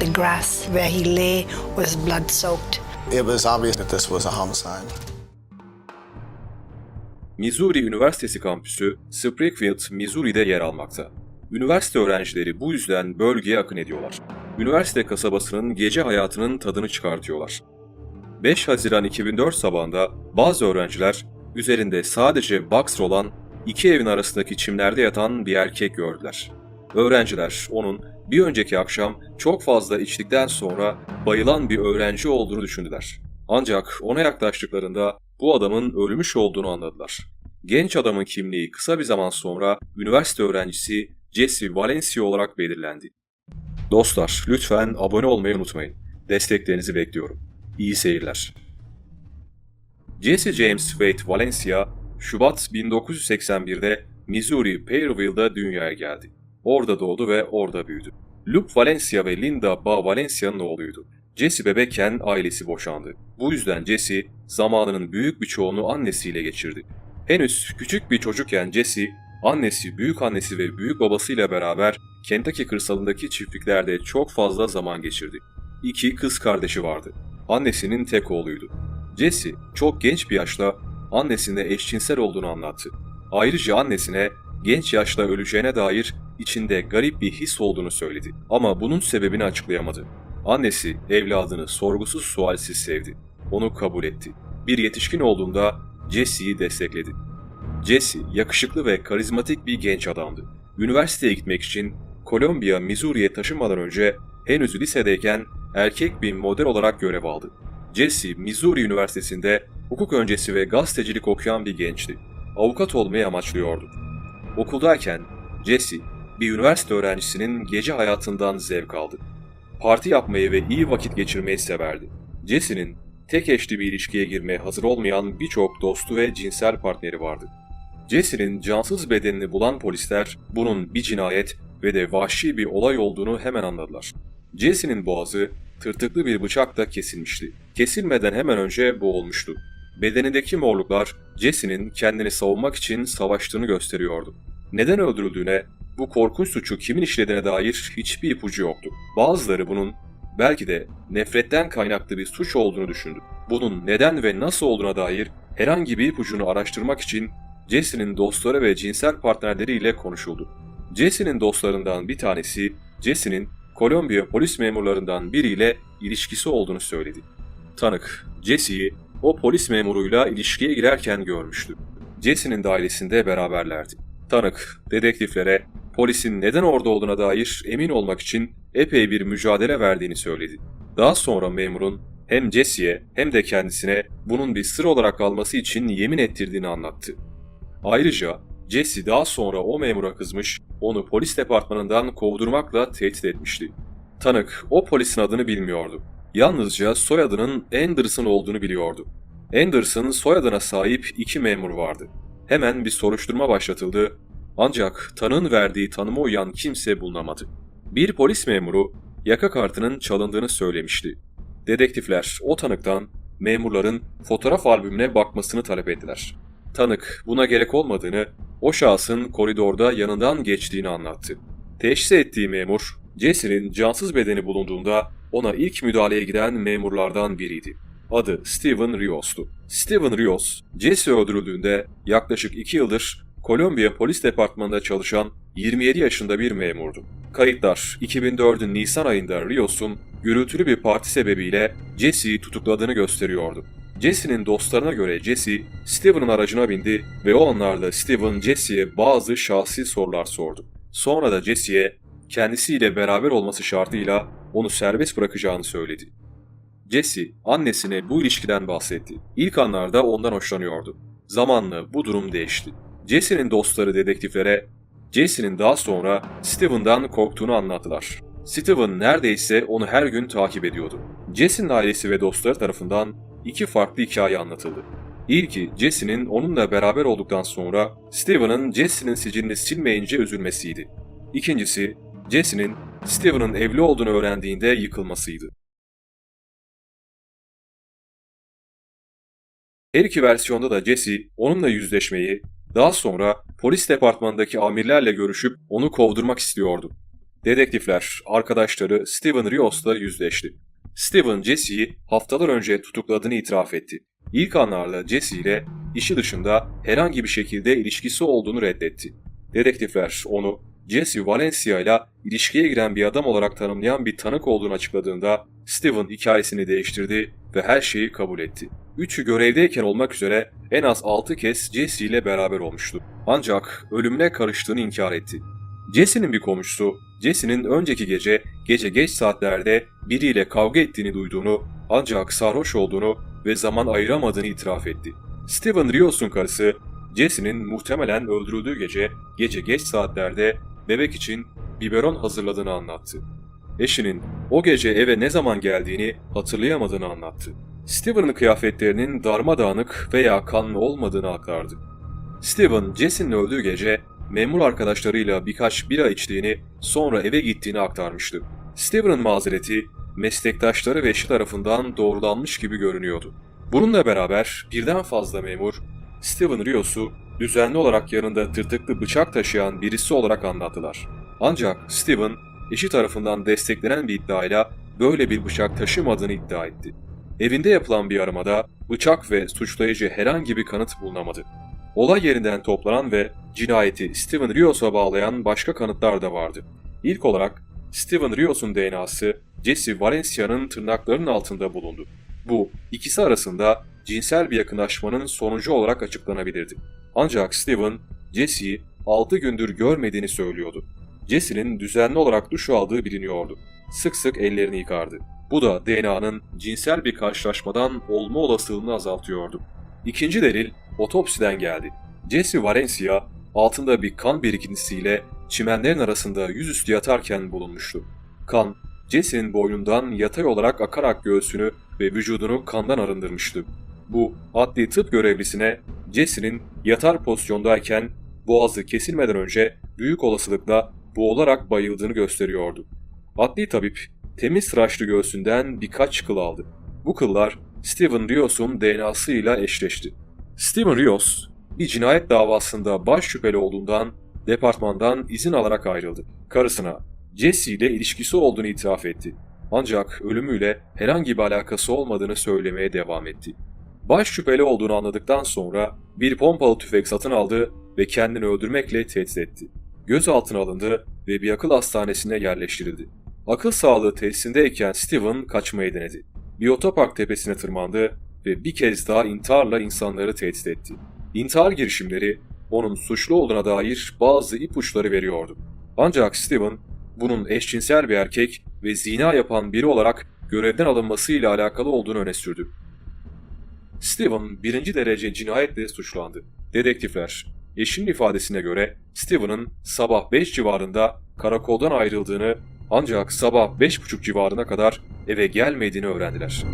The grass where he lay was blood soaked. It was obvious that this was a homicide. Missouri Üniversitesi kampüsü Springfield, Missouri'de yer almakta. Üniversite öğrencileri bu yüzden bölgeye akın ediyorlar. Üniversite kasabasının gece hayatının tadını çıkartıyorlar. 5 Haziran 2004 sabahında bazı öğrenciler üzerinde sadece boxer olan iki evin arasındaki çimlerde yatan bir erkek gördüler. Öğrenciler onun bir önceki akşam çok fazla içtikten sonra bayılan bir öğrenci olduğunu düşündüler. Ancak ona yaklaştıklarında bu adamın ölmüş olduğunu anladılar. Genç adamın kimliği kısa bir zaman sonra üniversite öğrencisi Jesse Valencia olarak belirlendi. Dostlar lütfen abone olmayı unutmayın. Desteklerinizi bekliyorum. İyi seyirler. Jesse James Wade Valencia, Şubat 1981'de Missouri Payrville'da dünyaya geldi. Orada doğdu ve orada büyüdü. Luke Valencia ve Linda Ba Valencia'nın oğluydu. Jesse bebekken ailesi boşandı. Bu yüzden Jesse zamanının büyük bir çoğunu annesiyle geçirdi. Henüz küçük bir çocukken Jesse, annesi, büyük annesi ve büyük babasıyla beraber Kentucky kırsalındaki çiftliklerde çok fazla zaman geçirdi. İki kız kardeşi vardı. Annesinin tek oğluydu. Jesse çok genç bir yaşta annesine eşcinsel olduğunu anlattı. Ayrıca annesine genç yaşta öleceğine dair içinde garip bir his olduğunu söyledi. Ama bunun sebebini açıklayamadı. Annesi evladını sorgusuz sualsiz sevdi. Onu kabul etti. Bir yetişkin olduğunda Jesse'yi destekledi. Jesse yakışıklı ve karizmatik bir genç adamdı. Üniversiteye gitmek için Columbia, Missouri'ye taşınmadan önce henüz lisedeyken erkek bir model olarak görev aldı. Jesse, Missouri Üniversitesi'nde hukuk öncesi ve gazetecilik okuyan bir gençti. Avukat olmayı amaçlıyordu. Okuldayken Jesse, bir üniversite öğrencisinin gece hayatından zevk aldı. Parti yapmayı ve iyi vakit geçirmeyi severdi. Jesse'nin tek eşli bir ilişkiye girmeye hazır olmayan birçok dostu ve cinsel partneri vardı. Jesse'nin cansız bedenini bulan polisler bunun bir cinayet ve de vahşi bir olay olduğunu hemen anladılar. Jesse'nin boğazı tırtıklı bir bıçakla kesilmişti. Kesilmeden hemen önce boğulmuştu. Bedenindeki morluklar Jesse'nin kendini savunmak için savaştığını gösteriyordu. Neden öldürüldüğüne, bu korkunç suçu kimin işlediğine dair hiçbir ipucu yoktu. Bazıları bunun belki de nefretten kaynaklı bir suç olduğunu düşündü. Bunun neden ve nasıl olduğuna dair herhangi bir ipucunu araştırmak için Jesse'nin dostları ve cinsel partnerleriyle konuşuldu. Jesse'nin dostlarından bir tanesi, Jesse'nin Kolombiya polis memurlarından biriyle ilişkisi olduğunu söyledi. Tanık, Jesse'yi o polis memuruyla ilişkiye girerken görmüştü. Jesse'nin dairesinde beraberlerdi. Tanık, dedektiflere polisin neden orada olduğuna dair emin olmak için epey bir mücadele verdiğini söyledi. Daha sonra memurun hem Jesse'ye hem de kendisine bunun bir sır olarak kalması için yemin ettirdiğini anlattı. Ayrıca Jesse daha sonra o memura kızmış, onu polis departmanından kovdurmakla tehdit etmişti. Tanık o polisin adını bilmiyordu. Yalnızca soyadının Anderson olduğunu biliyordu. Anderson soyadına sahip iki memur vardı. Hemen bir soruşturma başlatıldı ancak tanığın verdiği tanıma uyan kimse bulunamadı. Bir polis memuru yaka kartının çalındığını söylemişti. Dedektifler o tanıktan memurların fotoğraf albümüne bakmasını talep ettiler. Tanık buna gerek olmadığını, o şahsın koridorda yanından geçtiğini anlattı. Teşhis ettiği memur, Jesse'nin cansız bedeni bulunduğunda ona ilk müdahaleye giden memurlardan biriydi. Adı Steven Rios'tu. Steven Rios, Jesse öldürüldüğünde yaklaşık 2 yıldır Kolombiya Polis Departmanı'nda çalışan 27 yaşında bir memurdu. Kayıtlar 2004'ün Nisan ayında Rios'un gürültülü bir parti sebebiyle Jesse'yi tutukladığını gösteriyordu. Jesse'nin dostlarına göre Jesse, Steven'ın aracına bindi ve o anlarda Steven Jesse'ye bazı şahsi sorular sordu. Sonra da Jesse'ye kendisiyle beraber olması şartıyla onu serbest bırakacağını söyledi. Jesse, annesine bu ilişkiden bahsetti. İlk anlarda ondan hoşlanıyordu. Zamanla bu durum değişti. Jesse'nin dostları dedektiflere Jesse'nin daha sonra Steven'dan korktuğunu anlattılar. Steven neredeyse onu her gün takip ediyordu. Jesse'nin ailesi ve dostları tarafından iki farklı hikaye anlatıldı. İlki Jesse'nin onunla beraber olduktan sonra Steven'ın Jesse'nin sicilini silmeyince üzülmesiydi. İkincisi Jesse'nin Steven'ın evli olduğunu öğrendiğinde yıkılmasıydı. Her iki versiyonda da Jesse onunla yüzleşmeyi, daha sonra polis departmanındaki amirlerle görüşüp onu kovdurmak istiyordu. Dedektifler, arkadaşları Steven Rios'la yüzleşti. Steven, Jesse'yi haftalar önce tutukladığını itiraf etti. İlk anlarda Jesse ile işi dışında herhangi bir şekilde ilişkisi olduğunu reddetti. Dedektifler onu Jesse Valencia ile ilişkiye giren bir adam olarak tanımlayan bir tanık olduğunu açıkladığında Steven hikayesini değiştirdi ve her şeyi kabul etti. Üçü görevdeyken olmak üzere en az 6 kez Jesse ile beraber olmuştu. Ancak ölümüne karıştığını inkar etti. Jesse'nin bir komşusu, Jesse'nin önceki gece, gece geç saatlerde biriyle kavga ettiğini duyduğunu ancak sarhoş olduğunu ve zaman ayıramadığını itiraf etti. Steven Rios'un karısı, Jesse'nin muhtemelen öldürüldüğü gece, gece geç saatlerde bebek için biberon hazırladığını anlattı. Eşinin o gece eve ne zaman geldiğini hatırlayamadığını anlattı. Steven'ın kıyafetlerinin darmadağınık veya kanlı olmadığını aktardı. Steven, Jesse'nin öldüğü gece memur arkadaşlarıyla birkaç bira içtiğini sonra eve gittiğini aktarmıştı. Steven'ın mazereti meslektaşları ve eşi tarafından doğrulanmış gibi görünüyordu. Bununla beraber birden fazla memur Steven Rios'u düzenli olarak yanında tırtıklı bıçak taşıyan birisi olarak anlattılar. Ancak Steven eşi tarafından desteklenen bir iddiayla böyle bir bıçak taşımadığını iddia etti. Evinde yapılan bir aramada bıçak ve suçlayıcı herhangi bir kanıt bulunamadı. Olay yerinden toplanan ve cinayeti Steven Rios'a bağlayan başka kanıtlar da vardı. İlk olarak Steven Rios'un DNA'sı Jesse Valencia'nın tırnaklarının altında bulundu. Bu ikisi arasında cinsel bir yakınlaşmanın sonucu olarak açıklanabilirdi. Ancak Steven, Jesse'yi 6 gündür görmediğini söylüyordu. Jesse'nin düzenli olarak duş aldığı biliniyordu. Sık sık ellerini yıkardı. Bu da DNA'nın cinsel bir karşılaşmadan olma olasılığını azaltıyordu. İkinci delil otopsiden geldi. Jesse Valencia altında bir kan birikintisiyle çimenlerin arasında yüzüstü yatarken bulunmuştu. Kan, Jesse'nin boynundan yatay olarak akarak göğsünü ve vücudunu kandan arındırmıştı. Bu adli tıp görevlisine Jesse'nin yatar pozisyondayken boğazı kesilmeden önce büyük olasılıkla boğularak bayıldığını gösteriyordu. Adli tabip temiz tıraşlı göğsünden birkaç kıl aldı. Bu kıllar Steven Rios'un DNA'sıyla eşleşti. Steven Rios bir cinayet davasında baş şüpheli olduğundan departmandan izin alarak ayrıldı. Karısına Jesse ile ilişkisi olduğunu itiraf etti. Ancak ölümüyle herhangi bir alakası olmadığını söylemeye devam etti. Baş şüpheli olduğunu anladıktan sonra bir pompalı tüfek satın aldı ve kendini öldürmekle tehdit etti. Gözaltına alındı ve bir akıl hastanesine yerleştirildi. Akıl sağlığı tesisindeyken Steven kaçmayı denedi. Bir otopark tepesine tırmandı ve bir kez daha intiharla insanları tehdit etti. İntihar girişimleri onun suçlu olduğuna dair bazı ipuçları veriyordu. Ancak Steven bunun eşcinsel bir erkek ve zina yapan biri olarak görevden alınmasıyla alakalı olduğunu öne sürdü. Steven birinci derece cinayetle suçlandı. Dedektifler, eşinin ifadesine göre Steven'ın sabah 5 civarında karakoldan ayrıldığını ancak sabah 5.30 civarına kadar eve gelmediğini öğrendiler.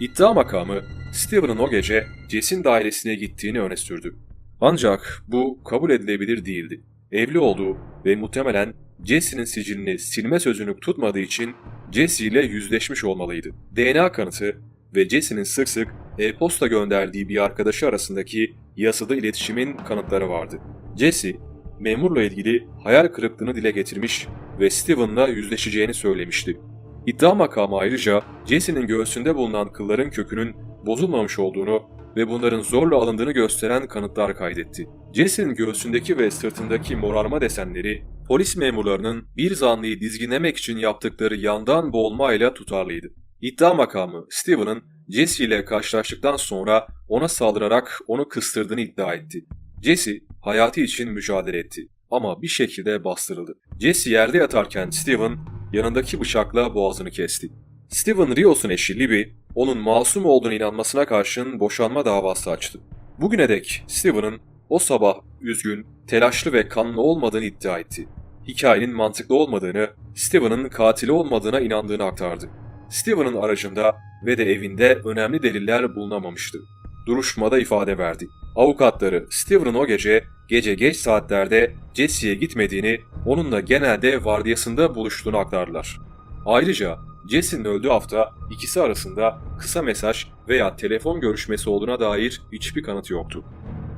İddia makamı Steven'ın o gece Jess'in dairesine gittiğini öne sürdü. Ancak bu kabul edilebilir değildi. Evli olduğu ve muhtemelen Jesse'nin sicilini silme sözünü tutmadığı için Jesse ile yüzleşmiş olmalıydı. DNA kanıtı ve Jesse'nin sık sık e-posta gönderdiği bir arkadaşı arasındaki yazılı iletişimin kanıtları vardı. Jesse, memurla ilgili hayal kırıklığını dile getirmiş ve Steven'la yüzleşeceğini söylemişti. İddia makamı ayrıca Jesse'nin göğsünde bulunan kılların kökünün bozulmamış olduğunu ve bunların zorla alındığını gösteren kanıtlar kaydetti. Jesse'nin göğsündeki ve sırtındaki morarma desenleri polis memurlarının bir zanlıyı dizginlemek için yaptıkları yandan boğulmayla tutarlıydı. İddia makamı Steven'ın Jesse ile karşılaştıktan sonra ona saldırarak onu kıstırdığını iddia etti. Jesse hayatı için mücadele etti ama bir şekilde bastırıldı. Jesse yerde yatarken Steven yanındaki bıçakla boğazını kesti. Steven Rios'un eşi Libby, onun masum olduğunu inanmasına karşın boşanma davası açtı. Bugüne dek Steven'ın o sabah üzgün, telaşlı ve kanlı olmadığını iddia etti. Hikayenin mantıklı olmadığını, Steven'ın katili olmadığına inandığını aktardı. Steven'ın aracında ve de evinde önemli deliller bulunamamıştı. Duruşmada ifade verdi. Avukatları Steven'ın o gece, gece geç saatlerde Jesse'ye gitmediğini, onunla genelde vardiyasında buluştuğunu aktardılar. Ayrıca Jesse'nin öldüğü hafta ikisi arasında kısa mesaj veya telefon görüşmesi olduğuna dair hiçbir kanıt yoktu.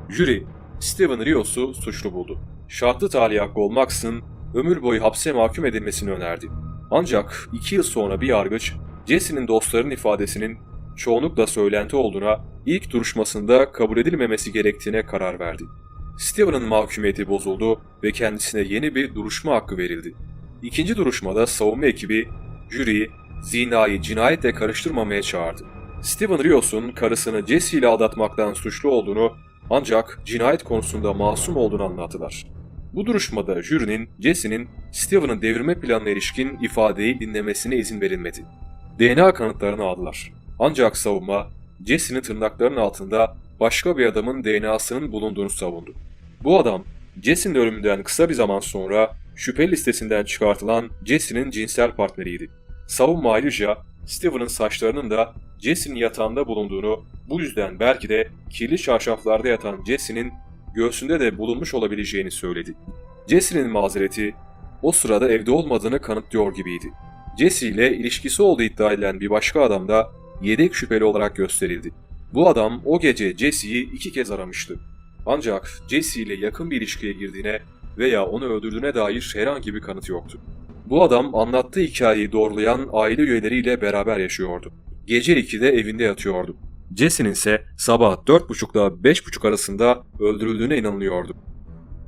Jüri, Steven Rios'u suçlu buldu. Şartlı tahliye hakkı olmaksızın ömür boyu hapse mahkum edilmesini önerdi. Ancak iki yıl sonra bir yargıç, Jesse'nin dostlarının ifadesinin çoğunlukla söylenti olduğuna, ilk duruşmasında kabul edilmemesi gerektiğine karar verdi. Steven'ın mahkumiyeti bozuldu ve kendisine yeni bir duruşma hakkı verildi. İkinci duruşmada savunma ekibi, jüriyi, zinayı cinayetle karıştırmamaya çağırdı. Steven Rios'un karısını Jesse ile aldatmaktan suçlu olduğunu ancak cinayet konusunda masum olduğunu anlattılar. Bu duruşmada jürinin Jesse'nin Steven'ın devirme planına ilişkin ifadeyi dinlemesine izin verilmedi. DNA kanıtlarını aldılar. Ancak savunma Jesse'nin tırnaklarının altında başka bir adamın DNA'sının bulunduğunu savundu. Bu adam Jesse'nin ölümünden kısa bir zaman sonra şüphe listesinden çıkartılan Jesse'nin cinsel partneriydi. Savunma ayrıca Steven'ın saçlarının da Jesse'nin yatağında bulunduğunu, bu yüzden belki de kirli çarşaflarda yatan Jesse'nin göğsünde de bulunmuş olabileceğini söyledi. Jesse'nin mazereti o sırada evde olmadığını kanıtlıyor gibiydi. Jesse ile ilişkisi olduğu iddia edilen bir başka adam da yedek şüpheli olarak gösterildi. Bu adam o gece Jesse'yi iki kez aramıştı. Ancak Jesse ile yakın bir ilişkiye girdiğine veya onu öldürdüğüne dair herhangi bir kanıt yoktu. Bu adam anlattığı hikayeyi doğrulayan aile üyeleriyle beraber yaşıyordu. Gece 2'de evinde yatıyordu. Jesse'nin ise sabah 4.30 ile 5.30 arasında öldürüldüğüne inanılıyordu.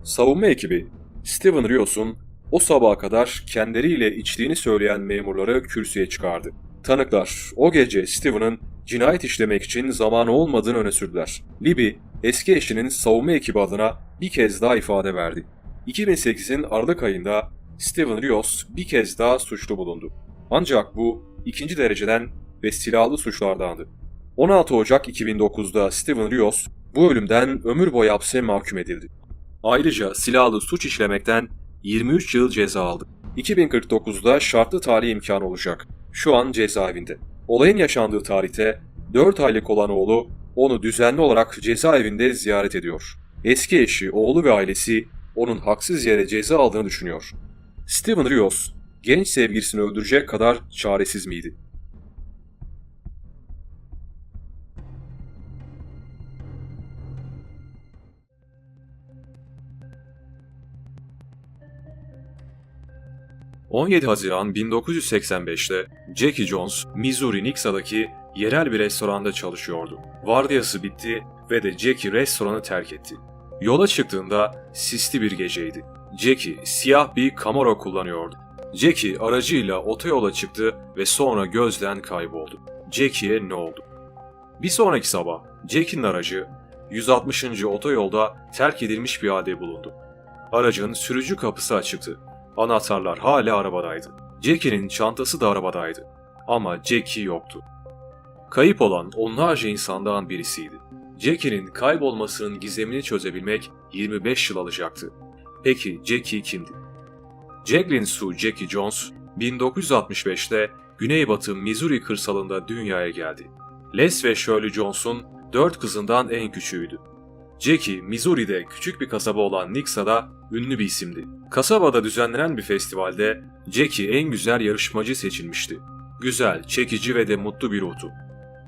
Savunma ekibi, Steven Rios'un o sabaha kadar kendileriyle içtiğini söyleyen memurları kürsüye çıkardı. Tanıklar o gece Steven'ın cinayet işlemek için zamanı olmadığını öne sürdüler. Libby, eski eşinin savunma ekibi adına bir kez daha ifade verdi. 2008'in Aralık ayında Steven Rios bir kez daha suçlu bulundu. Ancak bu ikinci dereceden ve silahlı suçlardandı. 16 Ocak 2009'da Steven Rios bu ölümden ömür boyu hapse mahkum edildi. Ayrıca silahlı suç işlemekten 23 yıl ceza aldı. 2049'da şartlı tahliye imkanı olacak. Şu an cezaevinde. Olayın yaşandığı tarihte 4 aylık olan oğlu onu düzenli olarak cezaevinde ziyaret ediyor. Eski eşi, oğlu ve ailesi onun haksız yere ceza aldığını düşünüyor. Steven Rios, genç sevgilisini öldürecek kadar çaresiz miydi? ...17 Haziran 1985'te Jackie Jones, Missouri Nixa'daki yerel bir restoranda çalışıyordu. Vardiyası bitti ve de Jackie restoranı terk etti. Yola çıktığında sisli bir geceydi. Jackie siyah bir Camaro kullanıyordu. Jackie aracıyla otoyola çıktı ve sonra gözden kayboldu. Jackie'ye ne oldu? Bir sonraki sabah Jackie'nin aracı 160. otoyolda terk edilmiş bir halde bulundu. Aracın sürücü kapısı açıktı. Anahtarlar hala arabadaydı. Jackie'nin çantası da arabadaydı. Ama Jackie yoktu. Kayıp olan onlarca insandan birisiydi. Jackie'nin kaybolmasının gizemini çözebilmek 25 yıl alacaktı. Peki Jackie kimdi? Jacqueline Sue Jackie Jones 1965'te Güneybatı Missouri kırsalında dünyaya geldi. Les ve Shirley Jones'un dört kızından en küçüğüydü. Jackie, Missouri'de küçük bir kasaba olan Nixa'da ünlü bir isimdi. Kasabada düzenlenen bir festivalde Jackie en güzel yarışmacı seçilmişti. Güzel, çekici ve de mutlu bir ruhtu.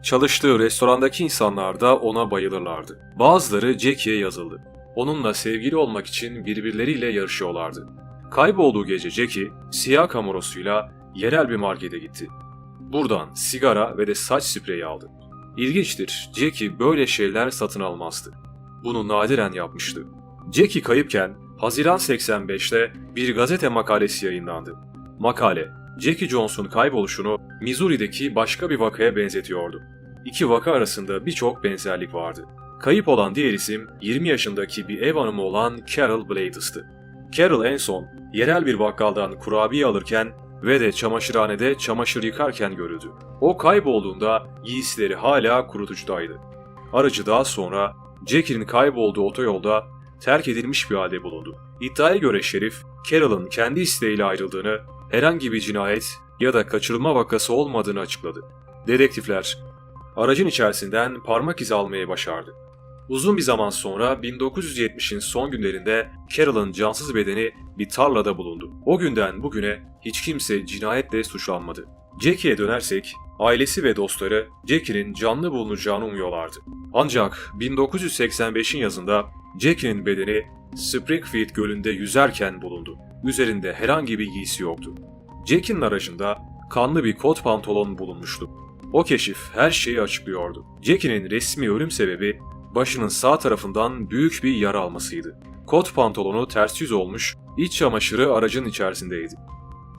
Çalıştığı restorandaki insanlar da ona bayılırlardı. Bazıları Jackie'ye yazıldı. Onunla sevgili olmak için birbirleriyle yarışıyorlardı. Kaybolduğu gece Jackie, siyah kamurosuyla yerel bir markete gitti. Buradan sigara ve de saç spreyi aldı. İlginçtir, Jackie böyle şeyler satın almazdı. Bunu nadiren yapmıştı. Jackie kayıpken Haziran 85'te bir gazete makalesi yayınlandı. Makale, Jackie Jones'un kayboluşunu Missouri'deki başka bir vakaya benzetiyordu. İki vaka arasında birçok benzerlik vardı. Kayıp olan diğer isim 20 yaşındaki bir ev hanımı olan Carol Blades'tı. Carol en son yerel bir bakkaldan kurabiye alırken ve de çamaşırhanede çamaşır yıkarken görüldü. O kaybolduğunda giysileri hala kurutucudaydı. Aracı daha sonra Jackie'nin kaybolduğu otoyolda terk edilmiş bir halde bulundu. İddiaya göre şerif, Carol'ın kendi isteğiyle ayrıldığını, herhangi bir cinayet ya da kaçırılma vakası olmadığını açıkladı. Dedektifler, aracın içerisinden parmak izi almayı başardı. Uzun bir zaman sonra 1970'in son günlerinde Carol'ın cansız bedeni bir tarlada bulundu. O günden bugüne hiç kimse cinayetle suçlanmadı. Jackie'ye dönersek Ailesi ve dostları Jackie'nin canlı bulunacağını umuyorlardı. Ancak 1985'in yazında Jackie'nin bedeni Springfield Gölü'nde yüzerken bulundu. Üzerinde herhangi bir giysi yoktu. Jackie'nin aracında kanlı bir kot pantolon bulunmuştu. O keşif her şeyi açıklıyordu. Jackie'nin resmi ölüm sebebi başının sağ tarafından büyük bir yara almasıydı. Kot pantolonu ters yüz olmuş, iç çamaşırı aracın içerisindeydi.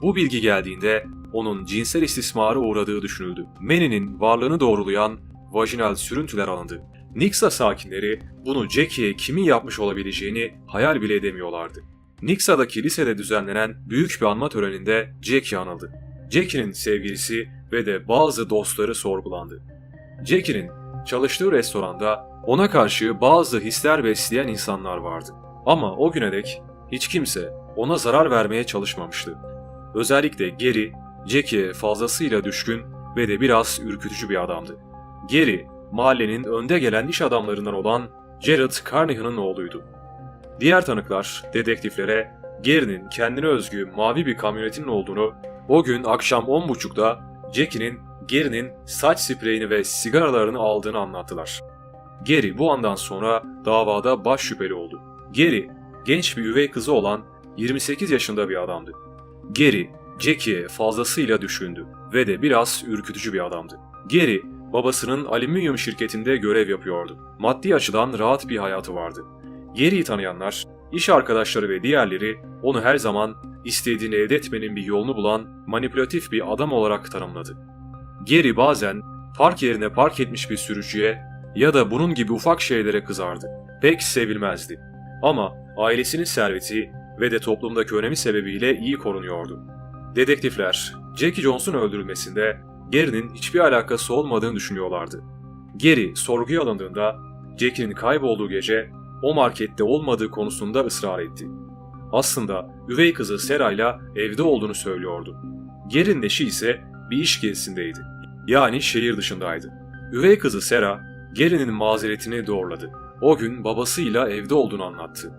Bu bilgi geldiğinde onun cinsel istismara uğradığı düşünüldü. Manny'nin varlığını doğrulayan vajinal sürüntüler alındı. Nixa sakinleri bunu Jackie'ye kimin yapmış olabileceğini hayal bile edemiyorlardı. Nixa'daki lisede düzenlenen büyük bir anma töreninde Jackie anıldı. Jackie'nin sevgilisi ve de bazı dostları sorgulandı. Jackie'nin çalıştığı restoranda ona karşı bazı hisler besleyen insanlar vardı. Ama o güne dek hiç kimse ona zarar vermeye çalışmamıştı. Özellikle Gary, Jackie'ye fazlasıyla düşkün ve de biraz ürkütücü bir adamdı. Gary, mahallenin önde gelen iş adamlarından olan Jared Carnahan'ın oğluydu. Diğer tanıklar dedektiflere Gary'nin kendine özgü mavi bir kamyonetinin olduğunu, o gün akşam 10.30'da Jackie'nin Gary'nin saç spreyini ve sigaralarını aldığını anlattılar. Gary bu andan sonra davada baş şüpheli oldu. Gary, genç bir üvey kızı olan 28 yaşında bir adamdı. Gary, Jackie'ye fazlasıyla düşkündü ve de biraz ürkütücü bir adamdı. Gary, babasının alüminyum şirketinde görev yapıyordu. Maddi açıdan rahat bir hayatı vardı. Gary'i tanıyanlar, iş arkadaşları ve diğerleri onu her zaman istediğini elde etmenin bir yolunu bulan manipülatif bir adam olarak tanımladı. Gary bazen park yerine park etmiş bir sürücüye ya da bunun gibi ufak şeylere kızardı. Pek sevilmezdi. Ama ailesinin serveti ve de toplumdaki önemi sebebiyle iyi korunuyordu. Dedektifler, Jackie Jones'un öldürülmesinde Gary'nin hiçbir alakası olmadığını düşünüyorlardı. Gary sorguya alındığında Jackie'nin kaybolduğu gece o markette olmadığı konusunda ısrar etti. Aslında üvey kızı Sarah'yla evde olduğunu söylüyordu. Gary'nin eşi ise bir iş gezisindeydi. Yani şehir dışındaydı. Üvey kızı Sarah, Gary'nin mazeretini doğruladı. O gün babasıyla evde olduğunu anlattı.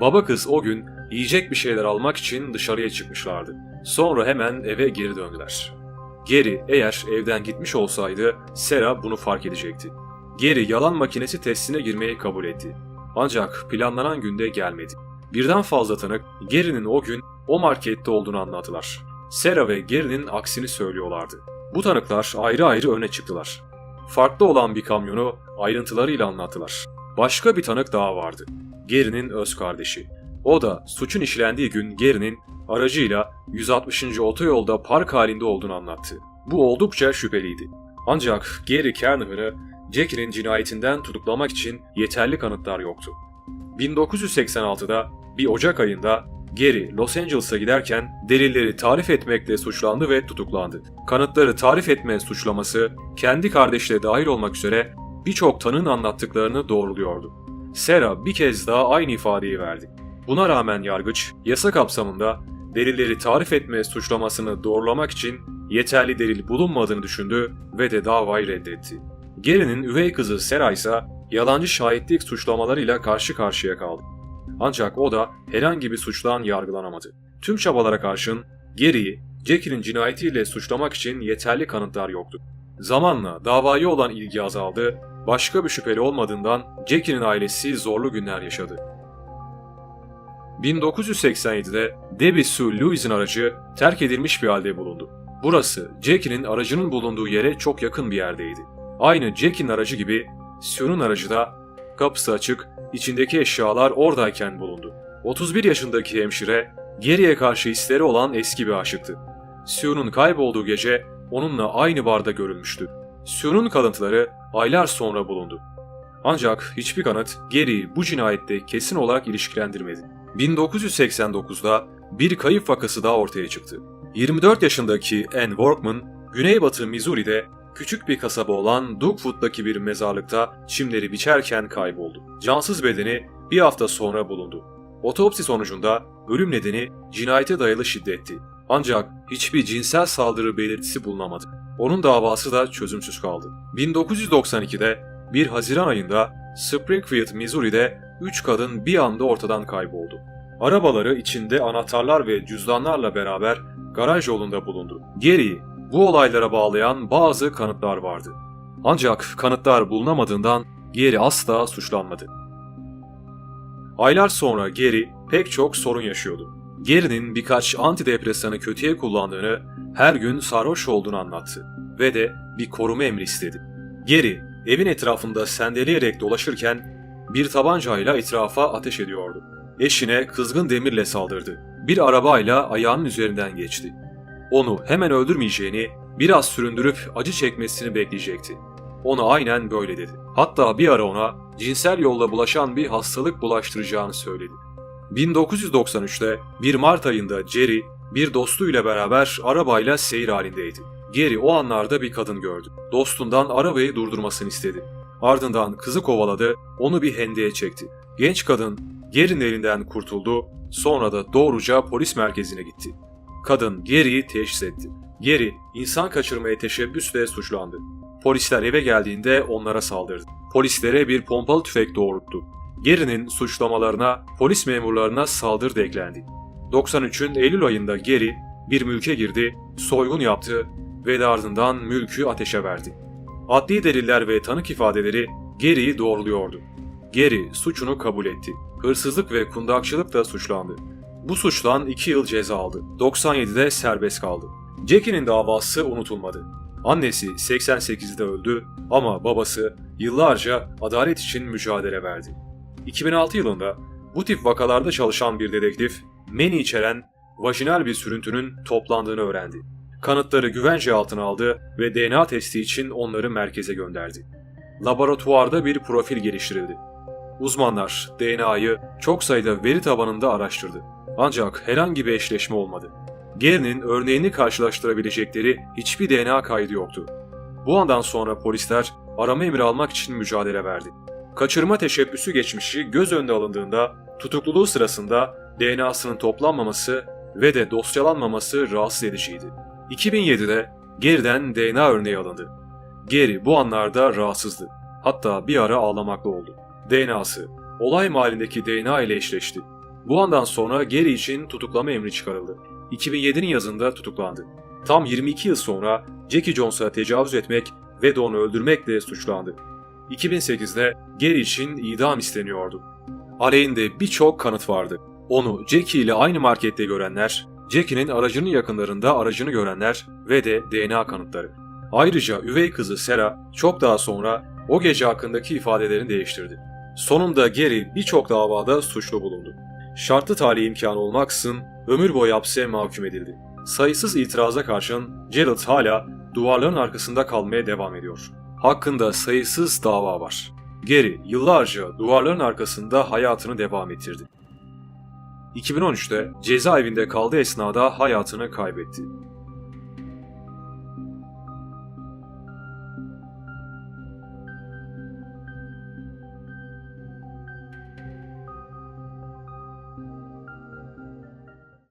Baba kız o gün yiyecek bir şeyler almak için dışarıya çıkmışlardı. Sonra hemen eve geri döndüler. Gary eğer evden gitmiş olsaydı Sarah bunu fark edecekti. Gary yalan makinesi testine girmeyi kabul etti. Ancak planlanan günde gelmedi. Birden fazla tanık Gary'nin o gün o markette olduğunu anlattılar. Sarah ve Gary'nin aksini söylüyorlardı. Bu tanıklar ayrı ayrı öne çıktılar. Farklı olan bir kamyonu ayrıntılarıyla anlattılar. Başka bir tanık daha vardı. Gary'nin öz kardeşi. O da suçun işlendiği gün Gary'nin aracıyla 160. otoyolda park halinde olduğunu anlattı. Bu oldukça şüpheliydi. Ancak Gary Carnahan'ı Jackie'nin cinayetinden tutuklamak için yeterli kanıtlar yoktu. 1986'da bir Ocak ayında Gary Los Angeles'a giderken delilleri tarif etmekle suçlandı ve tutuklandı. Kanıtları tarif etme suçlaması kendi kardeşleri dahil olmak üzere birçok tanığın anlattıklarını doğruluyordu. Sarah bir kez daha aynı ifadeyi verdi. Buna rağmen yargıç yasa kapsamında delilleri tarif etme suçlamasını doğrulamak için yeterli delil bulunmadığını düşündü ve de davayı reddetti. Gary'nin üvey kızı Sarah ise yalancı şahitlik suçlamalarıyla karşı karşıya kaldı. Ancak o da herhangi bir suçtan yargılanamadı. Tüm çabalara karşın Gary'i Jackie'nin cinayetiyle suçlamak için yeterli kanıtlar yoktu. Zamanla davaya olan ilgi azaldı, başka bir şüpheli olmadığından Jackie'nin ailesi zorlu günler yaşadı. 1987'de Debbie Sue Lewis'in aracı terk edilmiş bir halde bulundu. Burası Jackie'nin aracının bulunduğu yere çok yakın bir yerdeydi. Aynı Jackie'nin aracı gibi Sue'nun aracı da kapısı açık, içindeki eşyalar oradayken bulundu. 31 yaşındaki hemşire geriye karşı hisleri olan eski bir aşıktı. Sue'nun kaybolduğu gece onunla aynı barda görülmüştü. Sue'nun kalıntıları aylar sonra bulundu. Ancak hiçbir kanıt Gary'i bu cinayette kesin olarak ilişkilendirmedi. 1989'da bir kayıp vakası daha ortaya çıktı. 24 yaşındaki Ann Workman, Güneybatı Missouri'de küçük bir kasaba olan Dugwood'daki bir mezarlıkta çimleri biçerken kayboldu. Cansız bedeni bir hafta sonra bulundu. Otopsi sonucunda ölüm nedeni cinayete dayalı şiddetti. Ancak hiçbir cinsel saldırı belirtisi bulunamadı. Onun davası da çözümsüz kaldı. 1992'de bir Haziran ayında Springfield, Missouri'de 3 kadın bir anda ortadan kayboldu. Arabaları içinde anahtarlar ve cüzdanlarla beraber garaj yolunda bulundu. Gary, bu olaylara bağlayan bazı kanıtlar vardı. Ancak kanıtlar bulunamadığından Geri asla suçlanmadı. Aylar sonra Geri pek çok sorun yaşıyordu. Gary'nin birkaç antidepresanı kötüye kullandığını, her gün sarhoş olduğunu anlattı ve de bir koruma emri istedi. Geri evin etrafında sendeleyerek dolaşırken bir tabancayla etrafa ateş ediyordu. Eşine kızgın demirle saldırdı. Bir arabayla ayağının üzerinden geçti. Onu hemen öldürmeyeceğini, biraz süründürüp acı çekmesini bekleyecekti. Ona aynen böyle dedi. Hatta bir ara ona cinsel yolla bulaşan bir hastalık bulaştıracağını söyledi. 1993'te bir Mart ayında Jerry bir dostuyla beraber arabayla seyir halindeydi. Geri o anlarda bir kadın gördü. Dostundan arabayı durdurmasını istedi. Ardından kızı kovaladı, onu bir hendeye çekti. Genç kadın Gary'nin elinden kurtuldu, sonra da doğruca polis merkezine gitti. Kadın Gary'i teşhis etti. Gary, insan kaçırmaya teşebbüsle suçlandı. Polisler eve geldiğinde onlara saldırdı. Polislere bir pompalı tüfek doğrulttu. Gary'nin suçlamalarına polis memurlarına saldırı da eklendi. 93'ün Eylül ayında Gary bir mülke girdi, soygun yaptı ve ardından mülkü ateşe verdi. Adli deliller ve tanık ifadeleri Gary'i doğruluyordu. Gary suçunu kabul etti. Hırsızlık ve kundakçılıkla suçlandı. Bu suçtan 2 yıl ceza aldı. 97'de serbest kaldı. Jackie'nin davası unutulmadı. Annesi 88'de öldü ama babası yıllarca adalet için mücadele verdi. 2006 yılında bu tip vakalarda çalışan bir dedektif, meni içeren vajinal bir sürüntünün toplandığını öğrendi. Kanıtları güvence altına aldı ve DNA testi için onları merkeze gönderdi. Laboratuvarda bir profil geliştirildi. Uzmanlar DNA'yı çok sayıda veri tabanında araştırdı. Ancak herhangi bir eşleşme olmadı. Gary'nin örneğini karşılaştırabilecekleri hiçbir DNA kaydı yoktu. Bu andan sonra polisler arama emri almak için mücadele verdi. Kaçırma teşebbüsü geçmişi göz önüne alındığında tutukluluğu sırasında DNA'sının toplanmaması ve de dosyalanmaması rahatsız ediciydi. 2007'de Gary'den DNA örneği alındı. Gary bu anlarda rahatsızdı. Hatta bir ara ağlamaklı oldu. DNA'sı olay mahallindeki DNA ile eşleşti. Bu andan sonra Gary için tutuklama emri çıkarıldı. 2007'nin yazında tutuklandı. Tam 22 yıl sonra Jackie Jones'a tecavüz etmek ve de onu öldürmekle suçlandı. 2008'de Gary için idam isteniyordu. Aleyhinde birçok kanıt vardı. Onu Jackie ile aynı markette görenler, Jackie'nin aracının yakınlarında aracını görenler ve de DNA kanıtları. Ayrıca üvey kızı Sarah çok daha sonra o gece hakkındaki ifadelerini değiştirdi. Sonunda Gary birçok davada suçlu bulundu. Şartlı tahliye imkanı olmaksızın ömür boyu hapse mahkum edildi. Sayısız itiraza karşın Gerald hala duvarların arkasında kalmaya devam ediyor. Hakkında sayısız dava var. Gary yıllarca duvarların arkasında hayatını devam ettirdi. 2013'te cezaevinde kaldığı esnada hayatını kaybetti.